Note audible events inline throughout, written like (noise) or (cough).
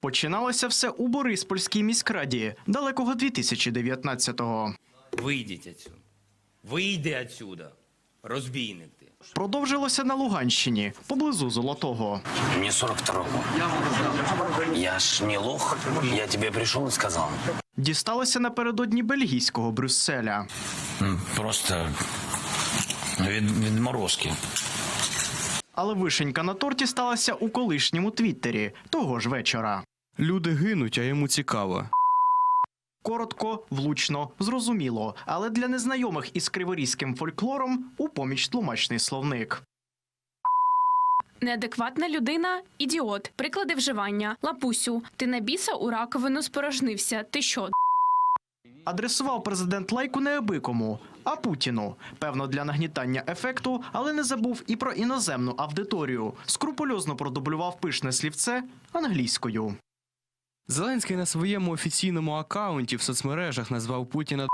Починалося все у Бориспольській міськраді далекого 2019-го. Вийдіть отсюда. Вийди отсюда. Розбійник ти. Продовжилося на Луганщині, поблизу Золотого. Мне 42 Я ж не лох. Я тебе пришел и сказал. Дісталося напередодні бельгійського Брюсселя. Просто від, відморозки. Але вишенька на торті сталася у колишньому Твіттері того ж вечора. Люди гинуть, а йому цікаво. Коротко, влучно, зрозуміло, але для незнайомих із криворізьким фольклором у поміч тлумачний словник. Неадекватна людина ідіот. Приклади вживання. Лапусю. Ти на біса у раковину спорожнився. Ти що? Адресував президент лайку не абикому, а Путіну. Певно, для нагнітання ефекту, але не забув і про іноземну аудиторію. Скрупульозно продублював пишне слівце англійською. Зеленський на своєму офіційному акаунті в соцмережах назвав Путіна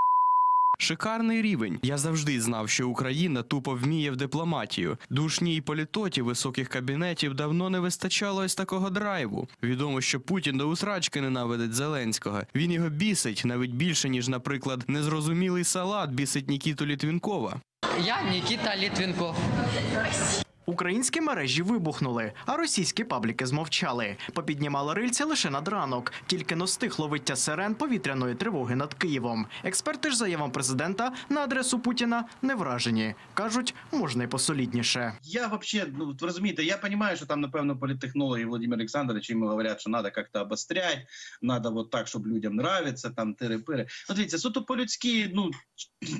Шикарний рівень. Я завжди знав, що Україна тупо вміє в дипломатію. Душній політоті високих кабінетів давно не вистачало ось такого драйву. Відомо, що Путін до усрачки ненавидить Зеленського. Він його бісить навіть більше, ніж, наприклад, незрозумілий салат бісить Нікіту Літвінкова. Я Нікіта Литвинков. Українські мережі вибухнули, а російські пабліки змовчали. Попіднімали рильця лише над ранок. Тільки но стихло виття сирен повітряної тривоги над Києвом. Експерти ж заявам президента на адресу Путіна не вражені. кажуть, можна й посолідніше. Я вообще, ну розумієте, я понимаю, що там, напевно, політтехнологи Владимир Олександрович йому говорять, що треба як-то обострять, треба вот так, щоб людям нравиться, там тири-пири. Ну, дивіться, суто по-людськи, ну,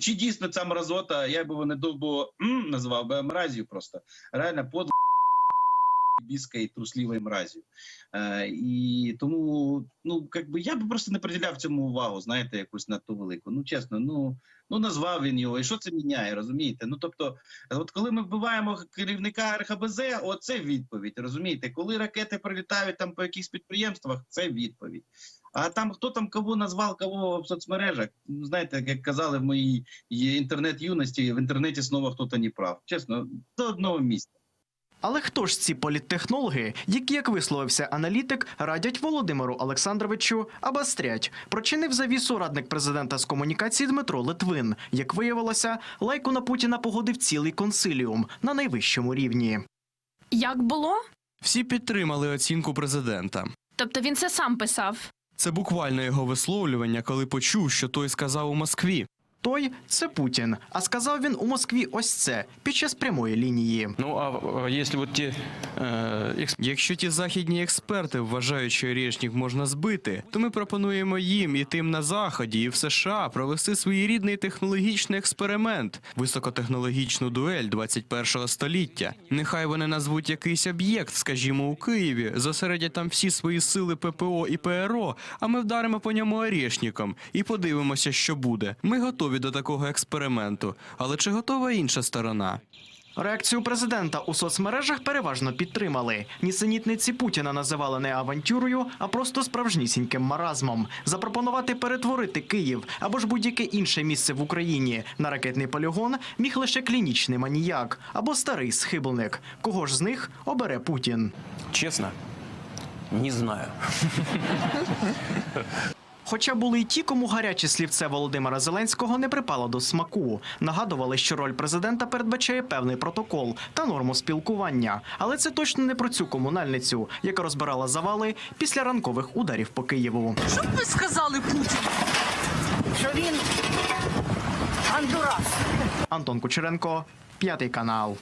чи- дійсно ця мразота, я б його не довго м, називав би мразію просто. Реально под біска і трусливою мразю. Е, і тому, ну, как би, я би просто не приділяв цьому увагу, знаєте, якусь надто велику. Ну, чесно, ну, ну назвав він його, і що це міняє, розумієте? Ну, тобто, От коли ми вбиваємо керівника РХБЗ, оце відповідь. Розумієте, коли ракети прилітають там по якихось підприємствах, це відповідь. А там хто там кого назвав, кого в соцмережах, ну знаєте, як казали в моїй інтернет-юності, в інтернеті знову хтось не прав. Чесно, до одного місця. Але хто ж ці політтехнологи, які, як висловився аналітик, радять Володимиру Олександровичу обострять? Прочинив завісу радник президента з комунікації Дмитро Литвин. Як виявилося, лайку на Путіна погодив цілий консиліум на найвищому рівні. Як було? Всі підтримали оцінку президента. Тобто він це сам писав. Це буквально його висловлювання, коли почув, що той сказав у Москві. Той це Путін. А сказав він у Москві ось це під час прямої лінії. Ну, а если вот те э, Якщо ті західні експерти вважають, що Орєшнік можна збити, то ми пропонуємо їм і тим на заході, і в США провести своєрідний технологічний експеримент, високотехнологічну дуель 21-го століття. Нехай вони назвуть якийсь об'єкт, скажімо, у Києві, зосередять там всі свої сили ППО і ПРО, а ми вдаримо по ньому Орєшніком і подивимося, що буде. Ми готові до такого експерименту. Але чи готова інша сторона? Реакцію президента у соцмережах переважно підтримали. Нісенітниці Путіна називали не авантюрою, а просто справжнісіньким маразмом. Запропонувати перетворити Київ або ж будь-яке інше місце в Україні на ракетний полігон міг лише клінічний маніяк або старий схибленик. Кого ж з них обере Путін? честно, не знаю. (laughs) Хоча були й ті, кому гаряче слівце Володимира Зеленського не припало до смаку. Нагадували, що роль президента передбачає певний протокол та норму спілкування. Але це точно не про цю комунальницю, яка розбирала завали після ранкових ударів по Києву. Що б ви сказали Путіну? Що він андурас. Антон Кучеренко, п'ятий канал.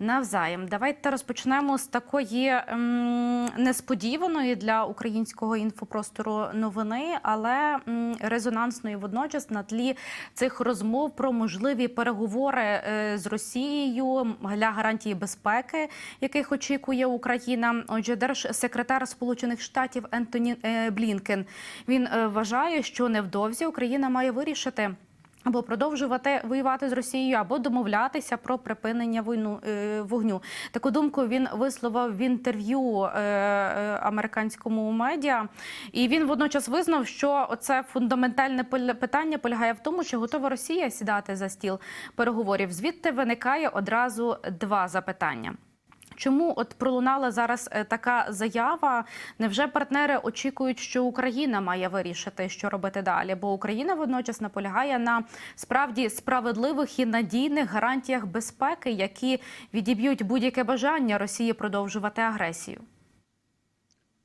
Навзаєм, давайте розпочнемо з такої ем, несподіваної для українського інфопростору новини, але м, резонансної водночас на тлі цих розмов про можливі переговори е, з Росією для гарантії безпеки, яких очікує Україна. Отже, держсекретар Сполучених Штатів Ентоні е, Блінкен він е, вважає, що невдовзі Україна має вирішити. Або продовжувати воювати з Росією, або домовлятися про припинення війну е, вогню. Таку думку він висловив в інтерв'ю е, е, американському медіа, і він водночас визнав, що оце фундаментальне питання полягає в тому, чи готова Росія сідати за стіл переговорів. Звідти виникає одразу два запитання. Чому от пролунала зараз е, така заява? Невже партнери очікують, що Україна має вирішити, що робити далі? Бо Україна водночас наполягає на справді справедливих і надійних гарантіях безпеки, які відіб'ють будь-яке бажання Росії продовжувати агресію.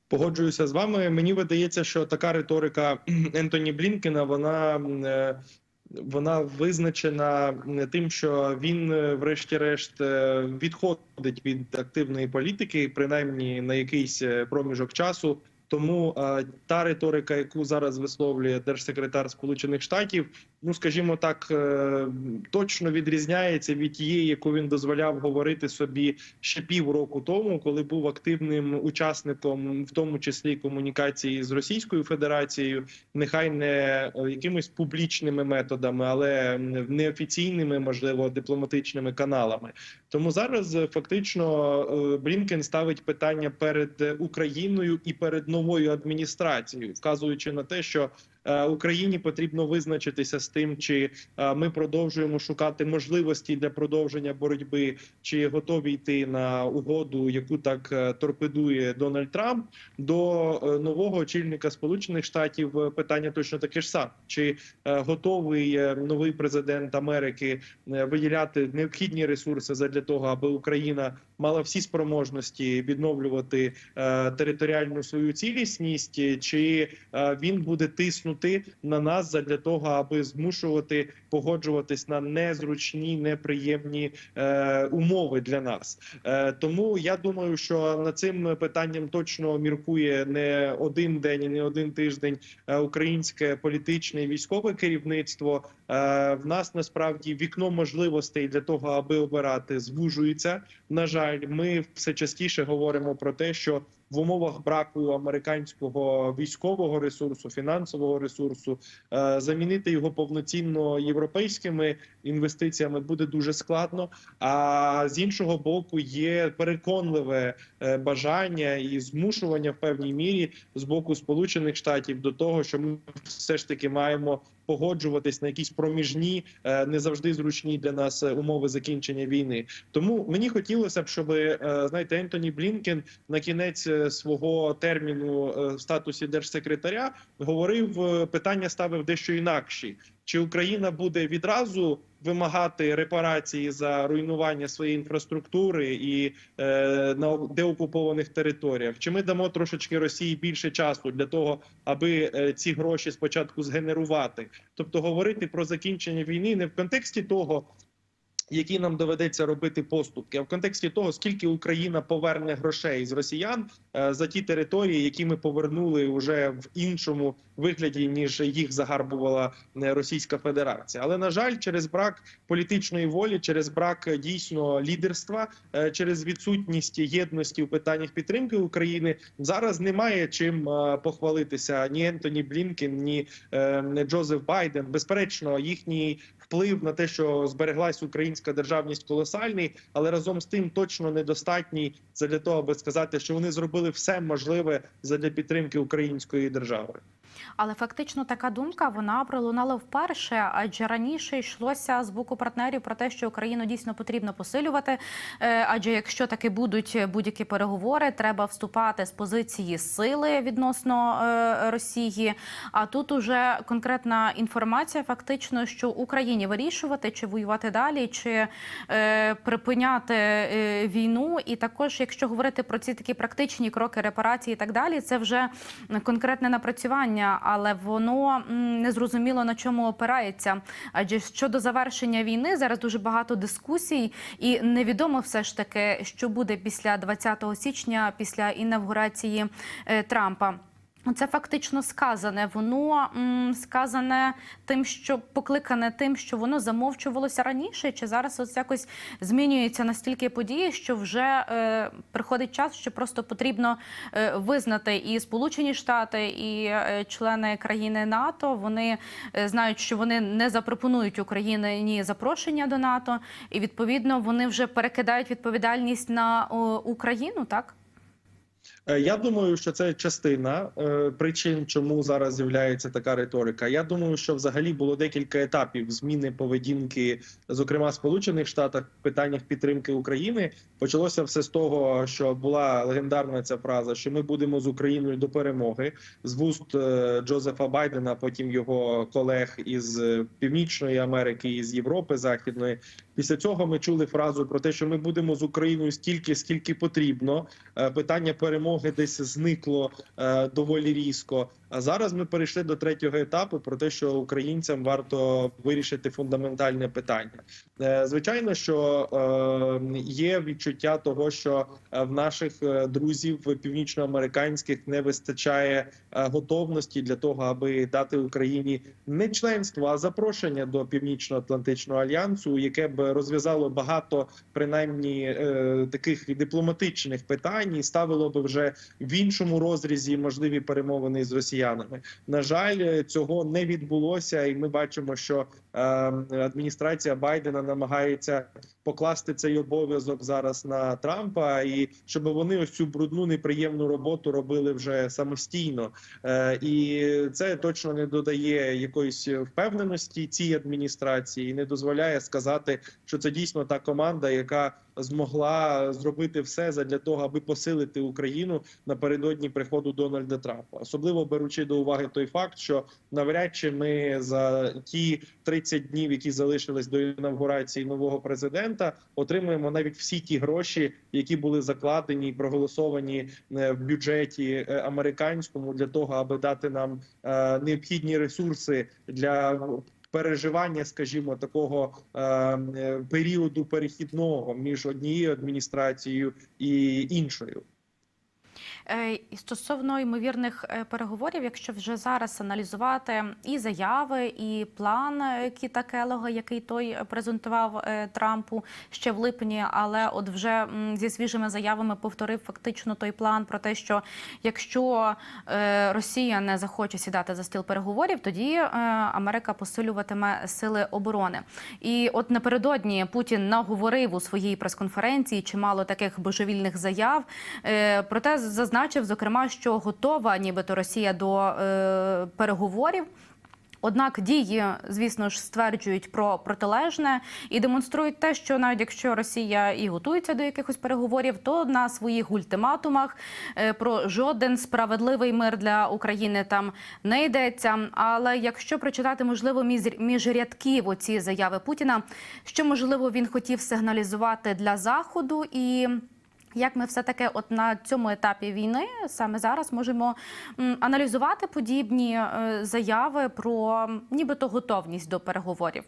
Погоджуюся з вами. Мені видається, що така риторика (clears throat) Ентоні Блінкена вона, е, вона визначена тим, що він, е, врешті-решт, е, відходить від активної політики, принаймні на якийсь е, проміжок часу. Тому та риторика, яку зараз висловлює держсекретар Сполучених Штатів, ну скажімо так, е, точно відрізняється від тієї, яку він дозволяв говорити собі ще півроку тому, коли був активним учасником, в тому числі комунікації з Російською Федерацією, нехай не е, якимись публічними методами, але неофіційними, можливо, дипломатичними каналами. Тому зараз е, фактично Блінкен ставить питання перед Україною і перед новою адміністрацією, вказуючи на те, що Україні потрібно визначитися з тим, чи е, ми продовжуємо шукати можливості для продовження боротьби, чи готові йти на угоду, яку так е, торпедує Дональд Трамп. До е, нового очільника Сполучених Штатів е, питання точно таке ж саме: чи е, готовий е, новий президент Америки е, виділяти необхідні ресурси задля того, аби Україна мала всі спроможності відновлювати е, територіальну свою цілісність, е, чи е, він буде тиснути на нас задля того, аби змушувати погоджуватись на незручні, неприємні е, умови для нас. Е, тому я думаю, що над цим питанням точно міркує не один день, не один тиждень е, українське політичне і військове керівництво. Е, в нас насправді вікно можливостей для того, аби обирати, звужується. На жаль, ми все частіше говоримо про те, що в умовах браку американського військового ресурсу, фінансового ресурсу, е, замінити його повноцінно європейськими інвестиціями буде дуже складно. А з іншого боку, є переконливе е, бажання і змушування в певній мірі з боку Сполучених Штатів до того, що ми все ж таки маємо погоджуватись на якісь проміжні, е, не завжди зручні для нас е, умови закінчення війни. Тому мені хотілося б, щоб е, знаєте, Ентоні Блінкен на кінець свого терміну в статусі держсекретаря говорив питання, ставив дещо інакші. Чи Україна буде відразу вимагати репарації за руйнування своєї інфраструктури і е, на деокупованих територіях? Чи ми дамо трошечки Росії більше часу для того, аби е, ці гроші спочатку згенерувати? Тобто говорити про закінчення війни не в контексті того. Які нам доведеться робити поступки, а в контексті того, скільки Україна поверне грошей з росіян е, за ті території, які ми повернули вже в іншому вигляді, ніж їх загарбувала е, Російська Федерація. Але на жаль, через брак політичної волі, через брак е, дійсно лідерства, через відсутність єдності в питаннях підтримки України зараз немає чим похвалитися ні Ентоні Блінкен, ні Джозеф Байден. Безперечно, їхній вплив на те, що збереглась українська державність, колосальний, але разом з тим точно недостатній для того, аби сказати, що вони зробили все можливе задля підтримки української держави. Але фактично така думка вона пролунала вперше, адже раніше йшлося з боку партнерів про те, що Україну дійсно потрібно посилювати. Е, Адже якщо таки будуть будь-які переговори, треба вступати з позиції сили відносно е, Росії. А тут уже конкретна інформація, фактично, що Україні вирішувати, чи воювати далі, чи е, припиняти війну. І також, якщо говорити про ці такі практичні кроки репарації і так далі, це вже конкретне напрацювання, але воно не зрозуміло на чому опирається. Адже щодо завершення війни зараз дуже багато дискусій, і невідомо все ж таки, що буде після 20 січня, після інавгурації е, Трампа. Це фактично сказане. Воно м, сказане тим, що покликане тим, що воно замовчувалося раніше, чи зараз ось якось змінюється настільки події, що вже е, приходить час, що просто потрібно е, визнати і Сполучені Штати, і е, члени країни НАТО. Вони е, знають, що вони не запропонують Україні запрошення до НАТО, і відповідно вони вже перекидають відповідальність на о, Україну, так. Е, Я думаю, що це частина е, причин, чому зараз з'являється така риторика. Я думаю, що взагалі було декілька етапів зміни поведінки, зокрема Сполучених Штатах, в питаннях підтримки України. Почалося все з того, що була легендарна ця фраза, що ми будемо з Україною до перемоги з вуст е, Джозефа Байдена, потім його колег із Північної Америки і з Європи Західної. Після цього ми чули фразу про те, що ми будемо з Україною стільки, скільки потрібно. Е, Питання перемоги десь зникло е, доволі різко. А зараз ми перейшли до третього етапу про те, що українцям варто вирішити фундаментальне питання. Е, Звичайно, що е, є відчуття того, що е, в наших друзів північноамериканських не вистачає готовності для того, аби дати Україні не членство, а запрошення до Північно-Атлантичного альянсу, яке б розв'язало багато принаймні таких дипломатичних питань і ставило би вже в іншому розрізі можливі перемовини з росіянами. На жаль, цього не відбулося, і ми бачимо, що е, адміністрація Байдена намагається покласти цей обов'язок зараз на Трампа, і щоб вони ось цю брудну неприємну роботу робили вже самостійно. Е, і це точно не додає якоїсь впевненості цій адміністрації, і не дозволяє сказати, що це дійсно та команда, яка змогла зробити все задля того, аби посилити Україну напередодні приходу Дональда Трампа, особливо беручи до уваги той факт, що навряд чи ми за ті 30 днів, які залишились до інавгурації нового президента, отримуємо навіть всі ті гроші, які були закладені і проголосовані е, в бюджеті е, американському для того, аби дати нам е, необхідні ресурси для переживання, скажімо, такого е, е, періоду перехідного між однією адміністрацією і іншою. Е, Стосовно ймовірних е, переговорів, якщо вже зараз аналізувати і заяви, і план е, Кіта Келога, який той презентував Трампу ще в липні, але от вже зі свіжими заявами повторив фактично той план про те, що якщо Росія не захоче сідати за стіл переговорів, тоді Америка посилюватиме сили оборони. І от напередодні Путін наговорив у своїй прес-конференції чимало таких божевільних заяв. Проте зазначив, зокрема, що готова, нібито Росія до е, переговорів. Однак дії, звісно ж, стверджують про протилежне і демонструють те, що навіть якщо Росія і готується до якихось переговорів, то на своїх ультиматумах е, про жоден справедливий мир для України там не йдеться. Але якщо прочитати можливо між рядків оці заяви Путіна, що можливо він хотів сигналізувати для заходу і. Як ми все таки, от на цьому етапі війни, саме зараз можемо аналізувати подібні е, заяви про нібито готовність до переговорів?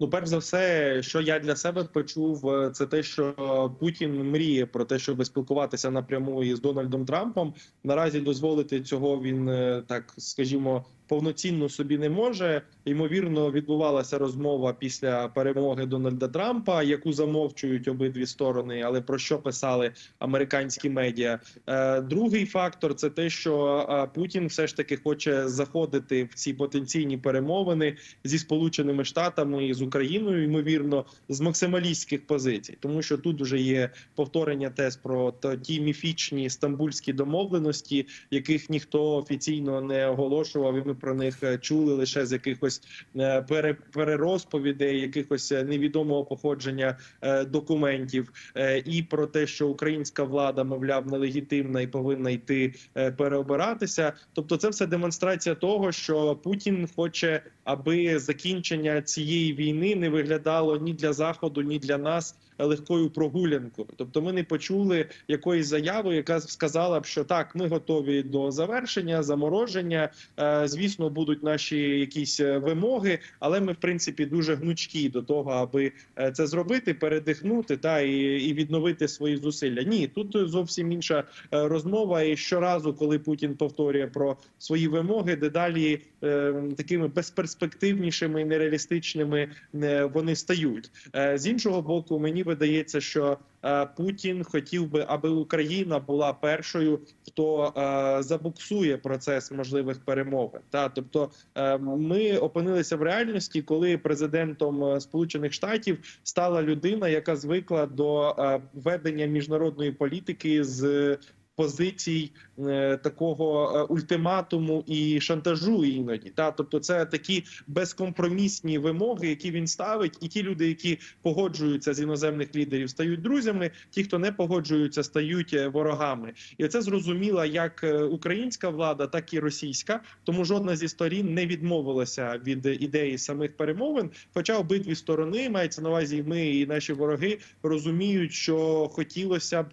Ну, перш за все, що я для себе почув, е, це те, що Путін мріє про те, щоб спілкуватися напряму із Дональдом Трампом. Наразі дозволити цього він е, так, скажімо, повноцінно собі не може. Ймовірно, відбувалася розмова після перемоги Дональда Трампа, яку замовчують обидві сторони, але про що писали американські медіа. Е, Другий фактор це те, що е, Путін все ж таки хоче заходити в ці потенційні перемовини зі Сполученими Штатами і з Україною, ймовірно, з максималістських позицій, тому що тут вже є повторення тез про ті міфічні стамбульські домовленості, яких ніхто офіційно не оголошував, і ми про них е, чули лише з якихось е, пере- перерозповідей, якихось е, невідомого походження е, документів, е, і про те, що українська влада, мовляв, нелегітимна і повинна йти е, переобиратися. Тобто, це все демонстрація того, що Путін хоче, аби закінчення цієї війни не виглядало ні для заходу, ні для нас легкою прогулянкою. Тобто, ми не почули якоїсь заяви, яка сказала б, що так, ми готові до завершення, замороження. Е, Звісно, будуть наші якісь е, вимоги, але ми, в принципі, дуже гнучкі до того, аби е, це зробити, передихнути та і, і відновити свої зусилля. Ні, тут зовсім інша е, розмова. І щоразу, коли Путін повторює про свої вимоги, дедалі е, такими безперспективнішими і нереалістичними е, вони стають. Е, з іншого боку, мені видається, що е, Путін хотів би, аби Україна була першою, хто е, забуксує процес можливих перемовин. Та тобто е, ми опинилися в реальності, коли президентом Сполучених Штатів стала людина, яка звикла до ведення міжнародної політики з позицій е, такого е, ультиматуму і шантажу іноді. Та тобто, це такі безкомпромісні вимоги, які він ставить, і ті люди, які погоджуються з іноземних лідерів, стають друзями. Ті, хто не погоджуються, стають е, ворогами. І це зрозуміла як українська влада, так і російська. Тому жодна зі сторін не відмовилася від ідеї самих перемовин. Хоча обидві сторони мається на увазі, і ми і наші вороги розуміють, що хотілося б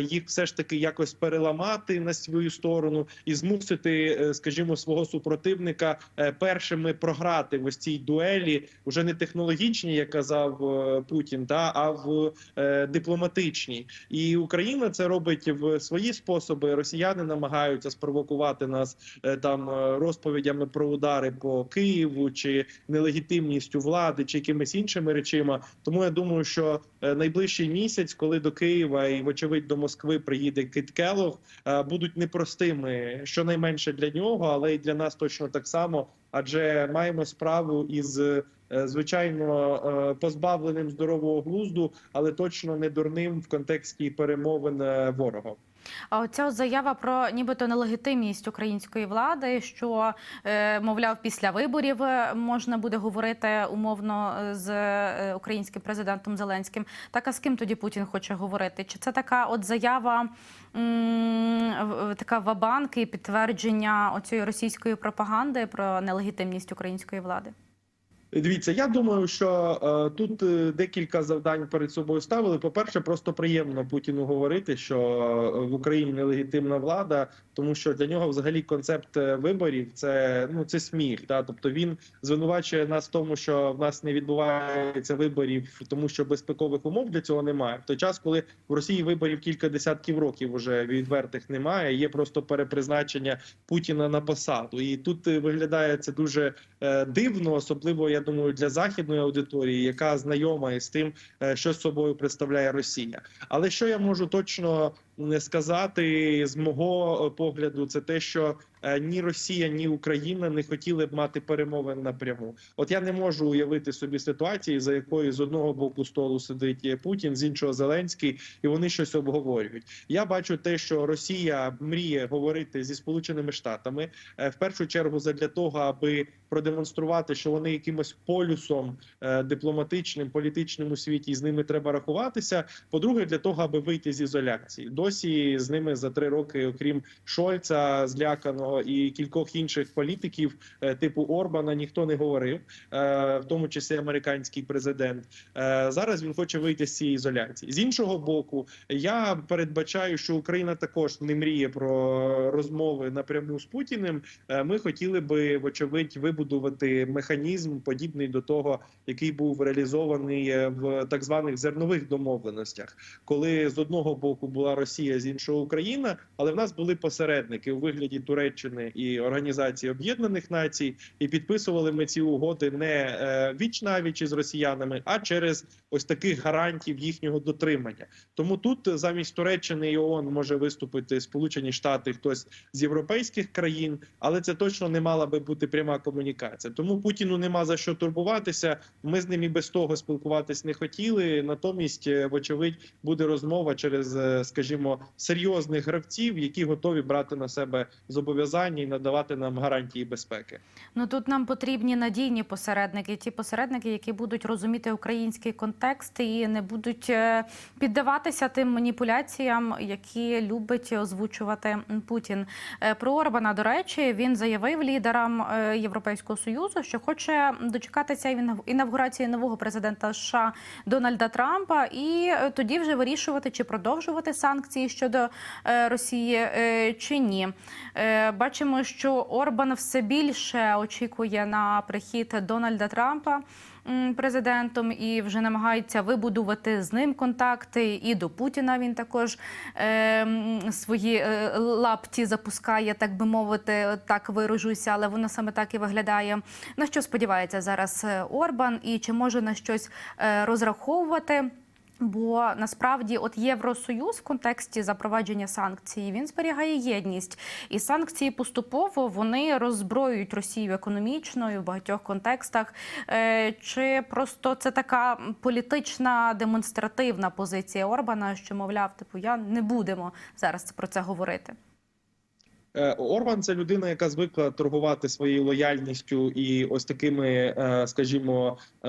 їх все ж таки якось переламати на свою сторону і змусити, е, скажімо, свого супротивника е, першими програти в ось цій дуелі, вже не технологічній, як казав е, Путін, та а в дипломатичній. І Україна це робить в свої способи. Росіяни намагаються спровокувати нас там розповідями про удари по Києву чи нелегітимністю влади, чи якимись іншими речима. Тому я думаю, що найближчий місяць, коли до Києва і вочевидь до Москви приїде Кит Келох, е, будуть непростими, щонайменше для нього, але й для нас точно так само. Адже маємо справу із е, звичайно е, позбавленим здорового глузду, але точно не дурним в контексті перемовин ворогом. А оця заява про нібито нелегітимність української влади, що е, мовляв, після виборів е, можна буде говорити умовно е, з українським президентом Зеленським. Так а з ким тоді Путін хоче говорити? Чи це така от заява, така вабанк і підтвердження оцієї російської пропаганди про нелегітимність української влади? Дивіться, я думаю, що е, тут е, декілька завдань перед собою ставили. По-перше, просто приємно Путіну говорити, що е, в Україні нелегітимна влада, тому що для нього взагалі концепт е, виборів це ну це сміх. Та тобто він звинувачує нас в тому, що в нас не відбувається виборів, тому що безпекових умов для цього немає. В той час, коли в Росії виборів кілька десятків років уже відвертих немає, є просто перепризначення Путіна на посаду, і тут виглядає це дуже е, дивно, особливо я думаю, для західної аудиторії, яка знайома із тим, е, що собою представляє Росія. Але що я можу точно сказати з мого е, погляду, це те, що е, ні Росія, ні Україна не хотіли б мати перемовин напряму. От я не можу уявити собі ситуації, за якою з одного боку столу сидить е, Путін, з іншого Зеленський, і вони щось обговорюють. Я бачу те, що Росія мріє говорити зі Сполученими Штатами в першу чергу задля того, аби продемонструвати, що вони якимось полюсом дипломатичним, політичним у світі, і з ними треба рахуватися. По-друге, для того, аби вийти з ізоляції. З ними за три роки, окрім Шольца, зляканого і кількох інших політиків, е, типу Орбана, ніхто не говорив, е, в тому числі американський президент. Е, Зараз він хоче вийти з цієї ізоляції. З іншого боку, я передбачаю, що Україна також не мріє про розмови напряму з Путіним. Ми хотіли би, вочевидь, вибудувати механізм, подібний до того, який був реалізований в так званих зернових домовленостях, коли з одного боку була Росія, з іншого Україна, але в нас були посередники у вигляді Туреччини і Організації Об'єднаних Націй, і підписували ми ці угоди не е, віч навіч із росіянами, а через ось таких гарантів їхнього дотримання. Тому тут замість Туреччини і ООН може виступити Сполучені Штати, хтось з європейських країн, але це точно не мала би бути пряма комунікація. Тому Путіну нема за що турбуватися. Ми з ним і без того спілкуватись не хотіли. Натомість, е, вочевидь, буде розмова через, е, скажімо, серйозних гравців, які готові брати на себе зобов'язання і надавати нам гарантії безпеки. Ну тут нам потрібні надійні посередники, ті посередники, які будуть розуміти український контекст і не будуть е, піддаватися тим маніпуляціям, які любить озвучувати Путін. Е, Про Орбана, до речі, він заявив лідерам е, Європейського союзу, що хоче дочекатися інавгурації нового президента США Дональда Трампа, і тоді вже вирішувати, чи продовжувати санкції щодо е, Росії е, чи ні. Е, Бачимо, що Орбан все більше очікує на прихід Дональда Трампа президентом і вже намагається вибудувати з ним контакти. І до Путіна він також е, свої лапті запускає, так би мовити, так виражуся, але воно саме так і виглядає. На що сподівається зараз Орбан, і чи може на щось розраховувати? Бо насправді, от Євросоюз в контексті запровадження санкцій він зберігає єдність, і санкції поступово вони роззброюють Росію економічно і в багатьох контекстах. Е, Чи просто це така політична демонстративна позиція Орбана, що мовляв, типу, я не будемо зараз про це говорити? Е, Орбан це людина, яка звикла торгувати своєю лояльністю і ось такими, е, скажімо, е,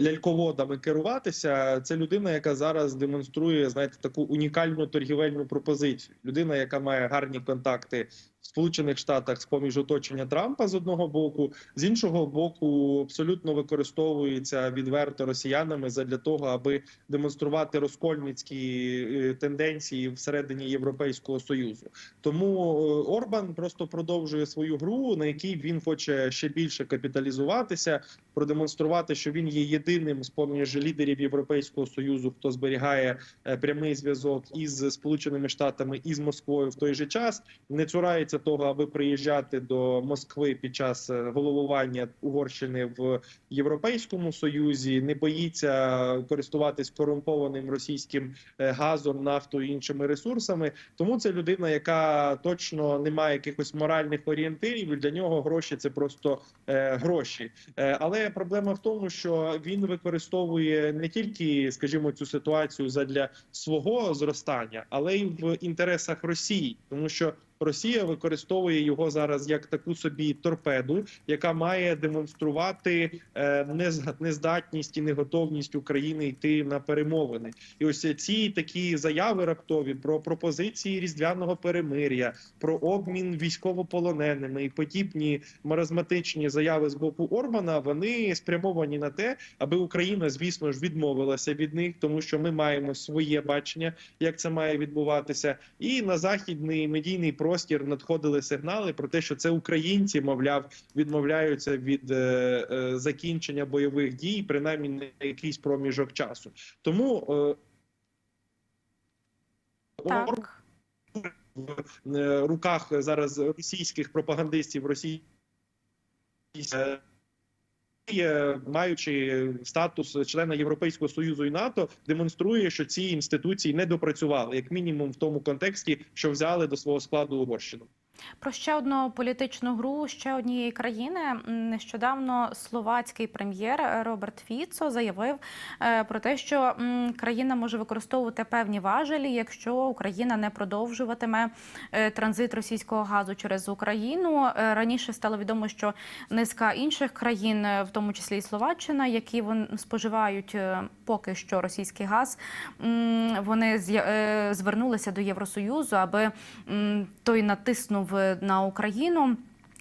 ляльководами керуватися. Це людина, яка зараз демонструє, знаєте, таку унікальну торгівельну пропозицію. Людина, яка має гарні контакти Сполучених Штатах з поміж оточення Трампа з одного боку, з іншого боку, абсолютно використовується відверто росіянами задля того, аби демонструвати розкольницькі е, тенденції всередині Європейського союзу. Тому е, Орбан просто продовжує свою гру, на якій він хоче ще більше капіталізуватися, продемонструвати, що він є єдиним з поміж лідерів Європейського союзу, хто зберігає е, прямий зв'язок із Сполученими Штатами і з Москвою в той же час. Не цурається того, аби приїжджати до Москви під час е, головування Угорщини в Європейському Союзі, не боїться користуватись корумпованим російським е, газом, нафтою і іншими ресурсами. Тому це людина, яка точно не має якихось моральних орієнтирів. Для нього гроші це просто е, гроші. Але проблема в тому, що він використовує не тільки, скажімо, цю ситуацію задля свого зростання, але й в інтересах Росії, тому що. Росія використовує його зараз як таку собі торпеду, яка має демонструвати е, нездатність і неготовність України йти на перемовини. І ось ці такі заяви раптові про пропозиції різдвяного перемир'я, про обмін військовополоненими і подібні маразматичні заяви з боку Орбана. Вони спрямовані на те, аби Україна, звісно ж, відмовилася від них, тому що ми маємо своє бачення, як це має відбуватися, і на західний медійний простір надходили сигнали про те, що це українці, мовляв, відмовляються від е, е, закінчення бойових дій, принаймні на якийсь проміжок часу. Тому е, Так. в е, руках зараз російських пропагандистів Росії. Маючи статус члена Європейського союзу і НАТО, демонструє, що ці інституції не допрацювали, як мінімум, в тому контексті, що взяли до свого складу Угорщину. Про ще одну політичну гру ще однієї країни. Нещодавно словацький прем'єр Роберт Фіцо заявив е, про те, що країна може використовувати певні важелі, якщо Україна не продовжуватиме е, транзит російського газу через Україну. Е, Раніше стало відомо, що низка інших країн, в тому числі і Словаччина, які споживають поки що російський газ, вони звернулися до Євросоюзу, аби той натиснув на Україну.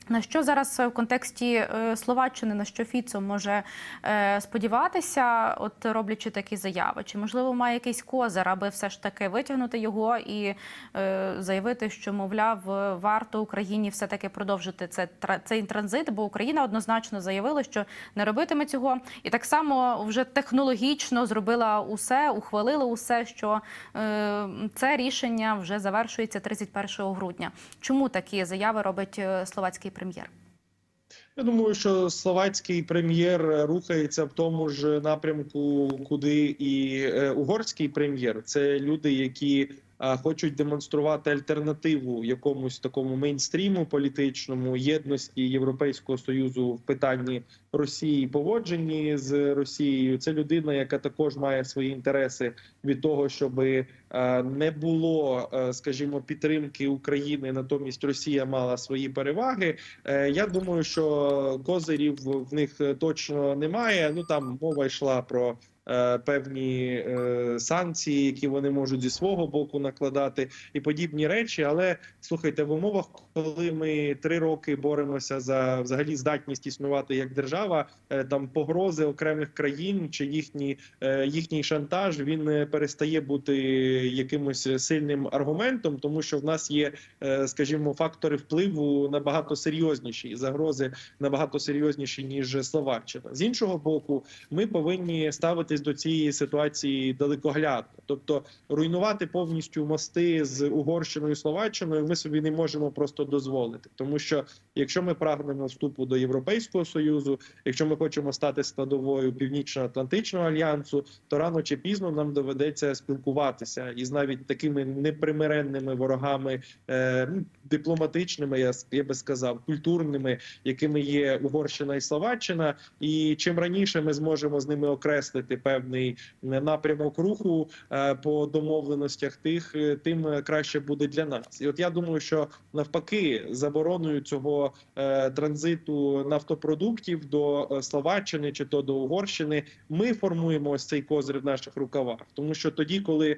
На що зараз в контексті е, Словаччини, на що Фіцо може е, сподіватися, от роблячи такі заяви? Чи можливо має якийсь козир, аби все ж таки витягнути його і е, заявити, що мовляв е, варто Україні все таки продовжити це цей транзит? Бо Україна однозначно заявила, що не робитиме цього, і так само вже технологічно зробила усе, ухвалила усе, що е, це рішення вже завершується 31 грудня. Чому такі заяви робить е, словацький прем'єр? Я думаю, що словацький прем'єр рухається в тому ж напрямку, куди і е, угорський прем'єр. Це люди, які хочуть демонструвати альтернативу якомусь такому мейнстріму політичному єдності Європейського союзу в питанні Росії, поводженні з Росією. Це людина, яка також має свої інтереси від того, щоб не було, е, скажімо, підтримки України, натомість Росія мала свої переваги. Е, Я думаю, що козирів в них точно немає. Ну там мова йшла про. Е, Певні е, санкції, які вони можуть зі свого боку накладати, і подібні речі. Але слухайте, в умовах, коли ми три роки боремося за взагалі здатність існувати як держава, е, там погрози окремих країн чи їхні їхній шантаж він е, перестає бути якимось сильним аргументом, тому що в нас є, скажімо, фактори впливу набагато серйозніші, загрози набагато серйозніші ніж Словаччина. З іншого боку, ми повинні ставити ставитись до цієї ситуації далекоглядно. Тобто руйнувати повністю мости з Угорщиною і Словаччиною ми собі не можемо просто дозволити, тому що якщо ми прагнемо вступу до Європейського союзу, якщо ми хочемо стати складовою Північно-Атлантичного альянсу, то рано чи пізно нам доведеться спілкуватися із навіть такими непримиренними ворогами, е, ну, дипломатичними, я, я би сказав, культурними, якими є Угорщина і Словаччина. І чим раніше ми зможемо з ними окреслити певний напрямок руху е, по домовленостях, тих е, тим е, краще буде для нас. І от я думаю, що навпаки, забороною цього транзиту нафтопродуктів до Словаччини чи то до Угорщини, ми формуємо ось цей козир в наших рукавах, тому що тоді, коли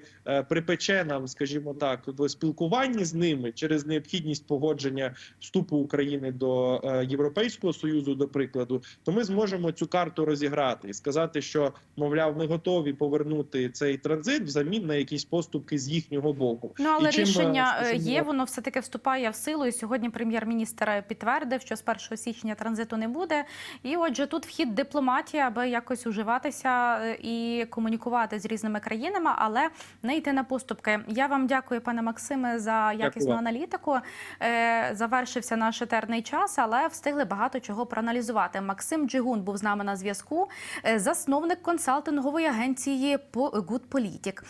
припече нам, скажімо так, в спілкуванні з ними через необхідність погодження вступу України до Європейського союзу, до прикладу, то ми зможемо цю карту розіграти і сказати, що мовляв, ми готові повернути цей транзит взамін на якісь поступки з їхнього боку. Ну але І чим, е, рішення е, є, воно все таки вступає в силу. І сьогодні прем'єр-міністр підтвердив, що з 1 січня транзиту не буде. І отже, тут вхід дипломатії, аби якось уживатися е, і комунікувати з різними країнами, але не йти на поступки. Я вам дякую, пане Максиме, за якісну вам. аналітику. Е, Завершився наш етерний час, але встигли багато чого проаналізувати. Максим Джигун був з нами на зв'язку, е, засновник консалтингової агенції Good Politic.